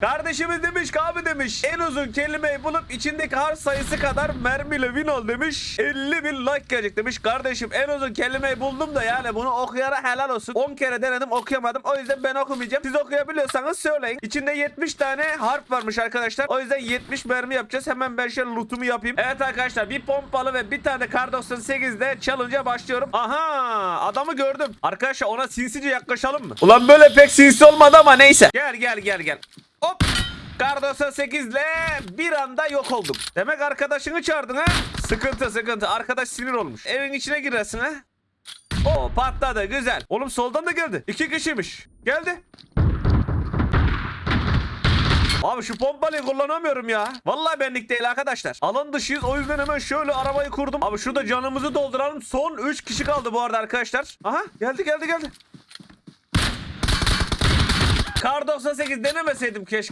Kardeşimiz demiş abi demiş en uzun kelimeyi bulup içindeki harf sayısı kadar mermiyle win ol demiş. 50 bin like gelecek demiş. Kardeşim en uzun kelimeyi buldum da yani bunu okuyana helal olsun. 10 kere denedim okuyamadım. O yüzden ben okumayacağım. Siz okuyabiliyorsanız söyleyin. İçinde 70 tane harf varmış arkadaşlar. O yüzden 70 mermi yapacağız. Hemen ben şöyle lootumu yapayım. Evet arkadaşlar bir pompalı ve bir tane kar 98'de challenge'a başlıyorum. Aha adamı gördüm. Arkadaşlar ona sinsice yaklaşalım mı? Ulan böyle pek sinsi olmadı ama neyse. Gel gel gel gel. Hop. Kar 98 ile bir anda yok oldum. Demek arkadaşını çağırdın ha? Sıkıntı sıkıntı. Arkadaş sinir olmuş. Evin içine girersin ha? Oo patladı güzel. Oğlum soldan da geldi. İki kişiymiş. Geldi. Abi şu pompalıyı kullanamıyorum ya. Vallahi benlik değil arkadaşlar. Alan dışıyız o yüzden hemen şöyle arabayı kurdum. Abi şurada canımızı dolduralım. Son 3 kişi kaldı bu arada arkadaşlar. Aha geldi geldi geldi. Kar 98 denemeseydim keşke.